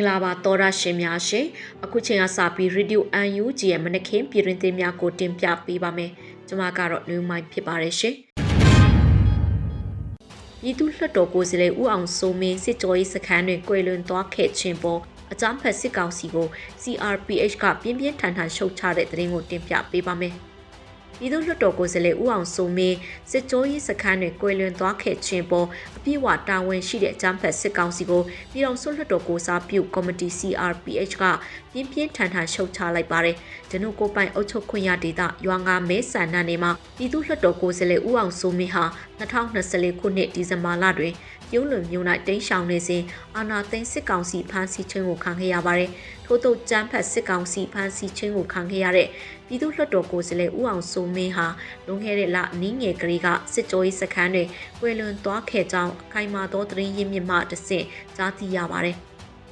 င်္ဂလာပါသောရရှင်များရှင်အခုချိန်ကစပြီး Radio UNG ရဲ့မနခင်ပြည်တွင်သင်းများကိုတင်ပြပေးပါမယ်ကျွန်မကတော့လူမိုင်းဖြစ်ပါတယ်ရှင်ပြည်သူ့လွှတ်တော်ကိုယ်စားလှယ်ဦးအောင်စိုးမင်းစစ်ကြောရေးစခန်းတွင်ကွယ်လွန်သွားခဲ့ခြင်းပေါ်အကြမ်းဖက်စစ်ကောင်စီကို CRPH ကပြင်းပြင်းထန်ထန်ရှုတ်ချတဲ့သတင်းကိုတင်ပြပေးပါမယ် ပြည်သူ့လွှတ်တော်ကိုယ်စားလှယ်ဦးအောင်စိုးမင်းစစ်ကြောရေးစခန်းတွင်ကွယ်လွန်သွားခဲ့ခြင်းပေါ်အပြည့်အဝတာဝန်ရှိတဲ့အကြမ်းဖက်စစ်ကောင်စီကိုပြည်တော်စုလွှတ်တော်ကိုစားပြုကော်မတီ CRPH ကပြင်းပြင်းထန်ထန်ရှုတ်ချလိုက်ပါတယ်။ဂျနုကိုပိုင်အုပ်ချုပ်ခွင့်ရဒေသရွာငါမဲဆန္ဒနယ်မှာပြည်သူ့လွှတ်တော်ကိုယ်စားလှယ်ဦးအောင်စိုးမင်းဟာ2024ခုနှစ်ဒီဇင်ဘာလတွင်ပြုံးလွန်မြို့၌တိန့်ရှောင်နေစဉ်အာနာသိန်းစစ်ကောင်စီဖမ်းဆီးခြင်းကိုခံခဲ့ရပါတယ်။ ထို့သောကြမ်းဖက်စစ်ကောင်စီဖမ်းဆီးခြင်းကိုခံခဲ့ရတဲ့ပြည်သူ့လွှတ်တော်ကိုယ်စားလှယ်ဦးအောင်စိုးမင်းဟာလွန်ခဲ့တဲ့လနင်းငယ်ကလေးကစစ်ကြောရေးစခန်းတွင်ကွယ်လွန်သွားခဲ့ကြောင်းအခိုင်အမာသောသတင်းရင်းမြစ်မှတဆင့်ကြားသိရပါတယ်။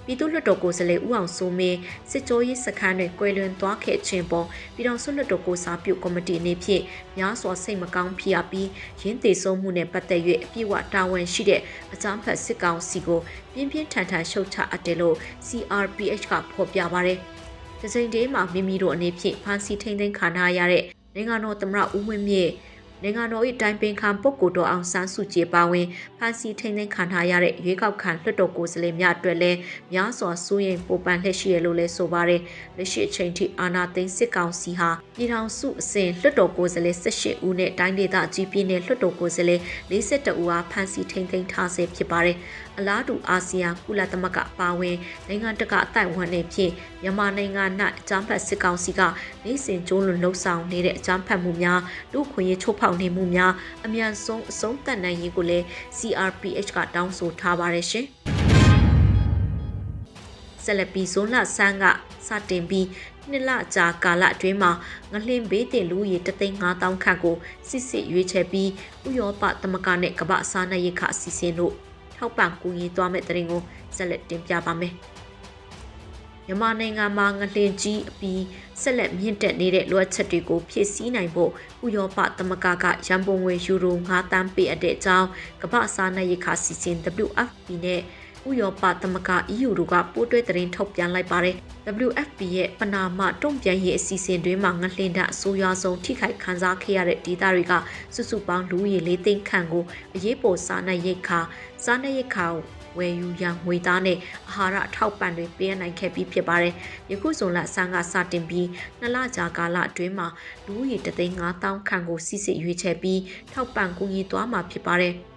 ပြည်သူ့လွှတ်တော်ကိုယ်စားလှယ်ဦးအောင်စိုးမင်းစစ်ကြောရေးစခန်းတွင်ကွယ်လွန်သွားခဲ့ခြင်းပေါ်ပြည်တော်စုလွှတ်တော်ကိုစားပြုကော်မတီအနေဖြင့်များစွာစိတ်မကောင်းဖြစ်ရပြီးရင်းသေးဆုံးမှုနဲ့ပတ်သက်၍အပြည့်အဝတာဝန်ရှိတဲ့အကြမ်းဖက်စစ်ကောင်စီကိုပြင်းပြင်းထန်ထန်ရှုတ်ချအပ်တယ်လို့ CRPH ကဖော်ပြပါတယ်။ဒီချိန်တည်းမှာမိမိတို့အနေဖြင့်ဖမ်းဆီးထိန်းသိမ်းခံထားရတဲ့နိုင်ငံတော်သမ္မတဦးဝင်းမြင့် နိုင်ငံတော်၏တိုင်ပင်ခံပုဂ္ဂိုလ်တော်အောင်ဆန်းစုကြည်ပါဝင်ဖန်စီထိန်သိမ်းခံထားရတဲ့ရွေးကောက်ခံလွှတ်တော်ကိုယ်စားလှယ်များအတွက်လည်းများစွာစိုးရိမ်ပူပန်လှည့်ရှိရလို့လည်းဆိုပါတယ်လက်ရှိအချိန်ထိအာဏာသိမ်းစစ်ကောင်စီဟာပြည်ထောင်စုအစဉ်လွှတ်တော်ကိုယ်စားလှယ်18ဦးနဲ့တိုင်းဒေသကြီးပြည်နယ်လွှတ်တော်ကိုယ်စားလှယ်42ဦးအားဖန်စီထိန်သိမ်းထားဆဲဖြစ်ပါတယ် အလားတူအာဆီယံကုလသမဂ္ဂပါဝင်နိုင်ငံတကာအတိုင်ဝမ်တွေဖြင့်မြန်မာနိုင်ငံ၌အကြမ်းဖက်စစ်ကောင်စီကနိုင်စဉ်ကျိုးလွန်လှုပ်ဆောင်နေတဲ့အကြမ်းဖက်မှုများလူခွင့်ရေးချိုးဖောက်နေမှုများအမြန်ဆုံးအဆုံးသတ်နိုင်ရေးကိုလည်း CRPH ကတောင်းဆိုထားပါတယ်ရှင်။ဆက်လက်ပြီးဇွန်လဆန်းကစတင်ပြီးနှစ်လကြာကာလအတွင်းမှာငလင်ဘေးတင်လူရေ3,500ခန့်ကိုစစ်စစ်ရွေးချယ်ပြီးဥရောပသမဂ္ဂနဲ့ကမ္ဘာစားနပ်ရိက္ခအစီအစဉ်တို့ ထောက်ပံ့ကူညီသွားမယ့်တရင်ကိုဆက်လက်တင်ပြပါမယ်။မြန်မာနိုင်ငံမှာငလင်ကြီးအပြီးဆက်လက်မြင့်တက်နေတဲ့လိုအပ်ချက်တွေကိုဖြည့်ဆည်းနိုင်ဖို့ဥရောပသမဂ္ဂကရန်ပုံငွေယူရို9တန်းပေးအပ်တဲ့အကြောင်းကမ္ဘာစားနပ်ရိက္ခာစီစဉ် WFP နဲ့ ဥရောပသမဂ္ဂ EU တို့ကပိုးတွဲသတင်းထုတ်ပြန်လိုက်ပါတယ်။ WFP ရဲ့ပနာမတုံ့ပြန်ရေးအစီအစဉ်တွင်မှငလှင်တဲ့အဆိုးရွားဆုံးထိခိုက်ခံစားခဲ့ရတဲ့ဒေသတွေကစုစုပေါင်းလူဦးရေ၄သိန်းခန့်ကိုအရေးပေါ်စားနပ်ရိက္ခာစားနပ်ရိက္ခာဝယ်ယူရန်ငွေသားနဲ့အာဟာရအထောက်ပံ့တွေပေးနိုင်ခဲ့ပြီးဖြစ်ပါတယ်။ယခုဇွန်လဆန်းကစတင်ပြီးနှစ်လကြာကာလအတွင်းမှာလူဦးရေ3,500ခန့်ကိုစစ်စစ်ရွေးချယ်ပြီးထောက်ပံ့ကူညီသွားမှာဖြစ်ပါတယ်။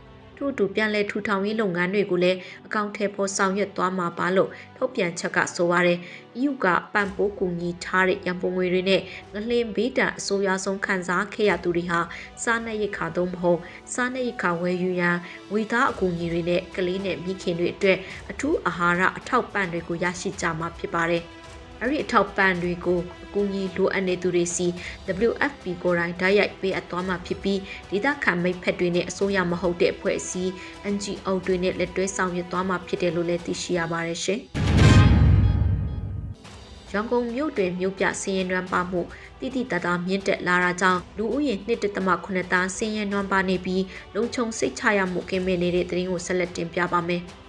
ထို့အတူပြန်လည်ထူထောင်ရေးလုပ်ငန်းတွေကိုလည်းအကောင့်ထဲပေါ်ဆောင်ရွက်သွားမှာပါလို့ထုတ်ပြန်ချက်ကဆိုပါတယ်။ EU ကပံ့ပိုးကူညီထားတဲ့ရန်ပုံငွေတွေနဲ့ငလင်ဘေးတံအစိုးရဆုံးခံစားခဲ့ရသူတွေဟာစားနပ်ရိက္ခာသုံးမဟုတ်စားနပ်ရိက္ခာဝယ်ယူရန်ဝေသားအကူအညီတွေနဲ့ကလေးနဲ့မိခင်တွေအတွက်အထူးအာဟာရအထောက်ပံ့တွေကိုရရှိကြမှာဖြစ်ပါတယ်။ အဲ့ဒီအထောက်ပံ့တွေကိုအကူအညီလိုအပ်နေသူတွေစီ WFP ကိုယ်တိုင်ဓာတ်ရိုက်ပေးအပ်သွားမှာဖြစ်ပြီးဒေသခံမိတ်ဖက်တွေနဲ့အစိုးရမဟုတ်တဲ့အဖွဲ့အစည်း NGO တွေနဲ့လက်တွဲဆောင်ရွက်သွားမှာဖြစ်တယ်လို့လည်းသိရှိရပါတယ်ရှင်။ရန်ကုန်မြို့တွင်မြို့ပြစည်ရင်နွမ်းပါမှုတိတိတသားမြင့်တက်လာတာကြောင့်လူဦးရေ1.8တန်းစည်ရင်နွမ်းပါနေပြီးလုံခြုံစိတ်ချရမှုကင်းမဲ့နေတဲ့သတင်းကိုဆက်လက်တင်ပြပါမယ်။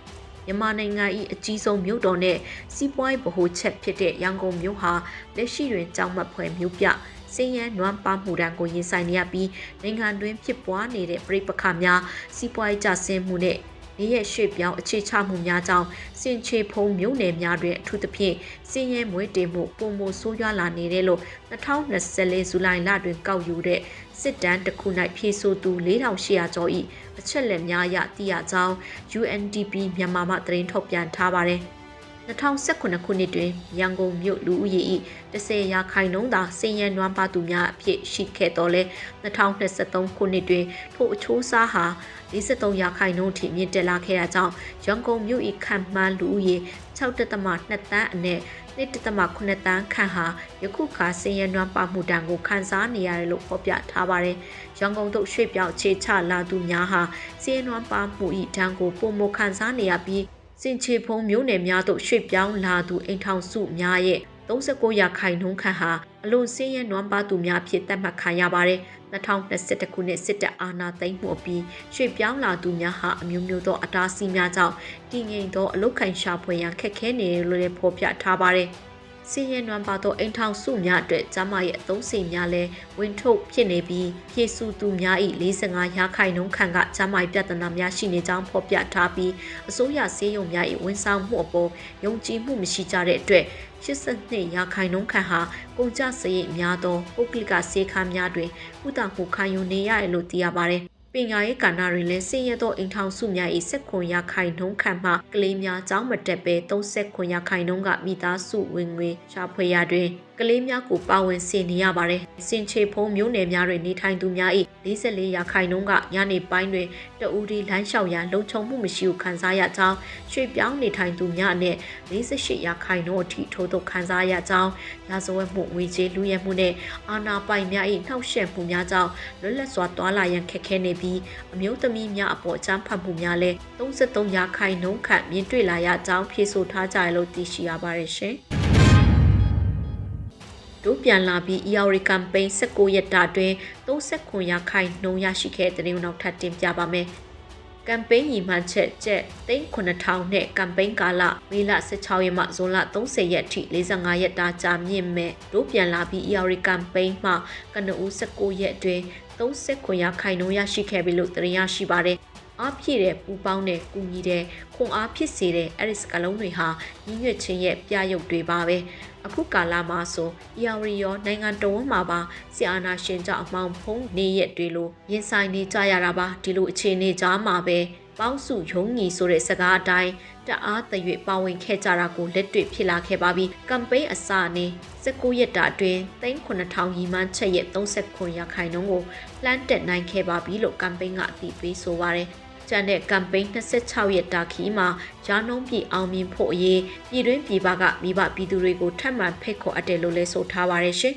မြန်မာနိုင်ငံ၏အကြီးဆုံးမြို့တော်နဲ့စီးပွားရေးဗဟိုချက်ဖြစ်တဲ့ရန်ကုန်မြို့ဟာလက်ရှိတွင်ကြောင်းမဖွယ်မြို့ပြစင်ရန်နွမ်းပါမှုတန်းကိုရင်ဆိုင်နေရပြီးနိုင်ငံတွင်းဖြစ်ပွားနေတဲ့ပြိပခါများစီးပွားရေးကျဆင်းမှုနဲ့နေရရွှေ့ပြောင်းအခြေချမှုများကြောင့်စင်ချေဖုံမြို့နယ်များတွင်အထူးသဖြင့်စင်ရဲမွေးတင်မှုပုံမဆိုးရွားလာနေတယ်လို့2024ဇူလိုင်လတွင်ကောက်ယူတဲ့ စစ်တမ်းတစ်ခု၌ဖြည့်ဆို့သူ4800ကျော်၏အချက်လက်များအရသိရကြောင်း UNDP မြန်မာမှသတင်းထုတ်ပြန်ထားပါတယ်။2019ခုနှစ်တွင်ရန်ကုန်မြို့လူဦးရေ၏10ရာခိုင်နှုန်းသာစင်ရနွမ်းပါသူများအဖြစ်ရှိခဲ့တော်လဲ2023ခုနှစ်တွင်ထိုအချိုးစားဟာ53ရာခိုင်နှုန်းထိမြင့်တက်လာခဲ့တာကြောင့်ရန်ကုန်မြို့၏ခံမှန်းလူဦးရေ6.2တန်းအနက် 1.8တန်းခန့်ဟာယခုခါစင်ရနွမ်းပါမှုတန်းကိုခန်းစားနေရတယ်လို့ဖော်ပြထားပါတယ်။ရန်ကုန်သို့ရွှေ့ပြောင်းခြေချလာသူများဟာစင်ရနွမ်းပါမှု၏တန်းကိုပုံမခန်းစားနေရပြီးစင်ချေဖုံးမျိုးနယ်များသို့ရွှေ့ပြောင်းလာသူအိမ်ထောင်စုများရဲ့ 39ရာခိုင်နှုန်းခန့်ဟာအလွန်စင်းရဲနွမ်းပါသူများဖြစ်သတ်မှတ်ခံရပါတယ်2021ခုနှစ်စစ်တပ်အာဏာသိမ်းမှုအပြီးရွှေ့ပြောင်းလာသူများဟာအမျိုးမျိုးသောအတားအဆီးများကြောင့်တည်ငြိမ်သောအလုတ်ခိုင်ရှာဖွေရန်ခက်ခဲနေတယ်လို့လည်းဖော်ပြထားပါတယ်။ စည်ရင်နွမ်းပါသောအိမ်ထောင်စုများအတွက်ကျမရဲ့အသုံးစရိတ်များလည်းဝင်ထုတ်ဖြစ်နေပြီးဖြည့်စုသူများ၏45ရာခိုင်နှုန်းခန့်ကကျမရဲ့ပြဿနာများရှိနေကြောင်းဖော်ပြထားပြီးအစိုးရဆေးရုံများ၏ဝန်ဆောင်မှုအပေါ်ယုံကြည်မှုမရှိကြတဲ့အတွက်82ရာခိုင်နှုန်းခန့်ဟာကုန်ကျစရိတ်များသောပုဂ္ဂလိကဆေးခန်းများတွင်ကုသမှုခံယူနေရတယ်လို့သိရပါတယ် ပညာရေးကဏ္ဍတွင်လည်းဆင်းရဲသောအိမ်ထောင်စုများ၏စက်ခွန်ရခိုင်နှုန်းခန့်မှကလေးများကျောင်းမတက်ပဲ30ခွန်ရခိုင်နှုန်းကမိသားစုဝင်ငွေရှာဖွေရာတွင် ကလေးများကိုပါဝင်စေနေရပါတယ်။စင်ချေဖုံးမျိုးနယ်များတွင်နေထိုင်သူများ၏44ရာခိုင်နှုန်းကညနေပိုင်းတွင်တအူဒီလိုင်းလျှောက်ရန်လုံခြုံမှုမရှိဘူးခံစားရကြောင်းရွှေပြောင်းနေထိုင်သူများနဲ့48ရာခိုင်နှုန်းအထိထိုးထုတ်ခံစားရကြောင်းရာဇဝတ်မှုငွေကြေးလူရဲမှုနဲ့အာဏာပိုင်များ၏နှောက်ယှက်မှုများကြောင့်လွတ်လပ်စွာတွာလာရန်ခက်ခဲနေပြီးအမျိုးသမီးများအပေါ်အကြမ်းဖက်မှုများလည်း33ရာခိုင်နှုန်းခန့်မြင်တွေ့လာရကြောင်းဖြေဆိုထားကြရလို့သိရှိရပါတယ်ရှင်။ တို့ပြန်လာပြီး EOR campaign 16ရက်တာတွင်39ရာခိုင်နှုန်းရရှိခဲ့တဲ့တဲ့နောက်ထပ်တင်ပြပါမယ်။ကမ်ပိန်းညီမှန်ချက်ကျက်3000နဲ့ကမ်ပိန်းကာလမေလ16ရက်မှဇွန်လ30ရက်ထိ45ရက်တာကြာမြင့်မဲ့တို့ပြန်လာပြီး EOR campaign မှကနဦး19ရက်အတွင်း39ရာခိုင်နှုန်းရရှိခဲ့ပြီလို့သတင်းရရှိပါတယ်။အားဖြည့်တဲ့ပူပေါင်းတဲ့ကူညီတဲ့ခွန်အားဖြစ်စေတဲ့အဲ့ဒီစကလုံးတွေဟာညီညွတ်ခြင်းရဲ့ပြရုပ်တွေပါပဲ အခုကာလမှာဆိုအီယာရီရောနိုင်ငံတော်ဝန်မှာပါဆီအာနာရှင်ကြောင့်အမောင်ဖုံးနေရက်တွေလိုရင်ဆိုင်နေကြရတာပါဒီလိုအခြေအနေကြားမှာပဲပေါင်းစုရုံးညီဆိုတဲ့စကားအတိုင်းတအားတရွေပါဝင်ခဲ့ကြတာကိုလက်တွေ့ဖြစ်လာခဲ့ပါပြီ။ကမ်ပိန်းအစနဲ့19ရက်တာအတွင်း3900ရီမန်းချက်ရဲ့39ရာခိုင်နှုန်းကိုလှမ်းတက်နိုင်ခဲ့ပါပြီလို့ကမ်ပိန်းကအသိပေးဆိုပါရယ်။ ကျန်တဲ့ကမ်ပိန်း26ရက်တာခီမှာရာနှုံးပြည်အောင်မြင်ဖို့အရေးပြည်တွင်းပြည်ပကမိဘပြည်သူတွေကိုထပ်မံဖိတ်ခေါ်အပ်တယ်လို့လည်းဆိုထားပါရယ်ရှင်။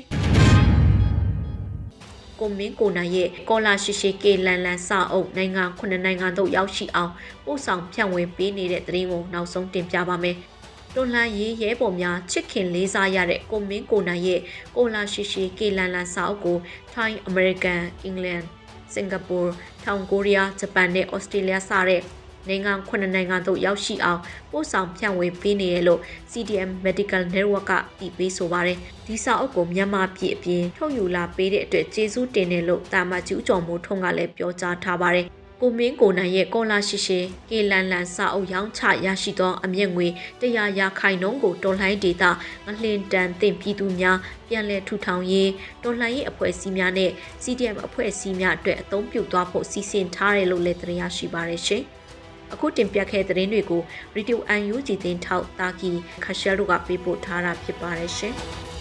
ကိုမင်းကိုနိုင်ရဲ့ကောလာရှိရှိကေလန်လန်စအုပ်နိုင်ငံခုနှစ်နိုင်ငံတို့ရောက်ရှိအောင်ပို့ဆောင်ဖြန့်ဝေပေးနေတဲ့သတင်းကိုနောက်ဆုံးတင်ပြပါမယ်။တွန်လှန်ရေးရဲဘော်များချစ်ခင်လေးစားရတဲ့ကိုမင်းကိုနိုင်ရဲ့ကိုလာရှိရှိကေလန်လန်စအုပ်ကိုထိုင်းအမေရိကန်အင်္ဂလန် စင်ကာပူတောင်ကိုရီးယားဂျပန်နဲ့ဩစတြေးလျစတဲ့နိုင်ငံ9နိုင်ငံသို့ရောက်ရှိအောင်ပို့ဆောင်ဖြန့်ဝေပေးနေရလို့ CDM Medical Network ကတည်ပေးဆိုပါတယ်ဒီစာအုပ်ကိုမြန်မာပြည်အပြင်ထုတ်ယူလာပေးတဲ့အတွက်ကျေးဇူးတင်တယ်လို့တာမကျူးကျော်မိုးထွန်းကလည်းပြောကြားထားပါတယ် ကိုမင်းကိုနိုင်ရဲ့ကောလာရှိရှိကေလန်လန်စာအုပ်ရောင်းချရရှိသောအမျက်ငွေတရားရာခိုင်နှုန်းကိုတော်လှန်ဒေတာငလင်တန်တင်ပြည်သူများပြန်လည်ထူထောင်ရေးတော်လှန်ရေးအဖွဲ့အစည်းများနဲ့ CDM အဖွဲ့အစည်းများအတွက်အသုံးပြုသွားဖို့စီစဉ်ထားတယ်လို့လည်းသတင်းရရှိပါရရှင်။အခုတင်ပြခဲ့တဲ့သတင်းတွေကို Radio UNG တင်ထောက်တာကီခါရှယ်တို့ကပေးပို့ထားတာဖြစ်ပါတယ်ရှင်။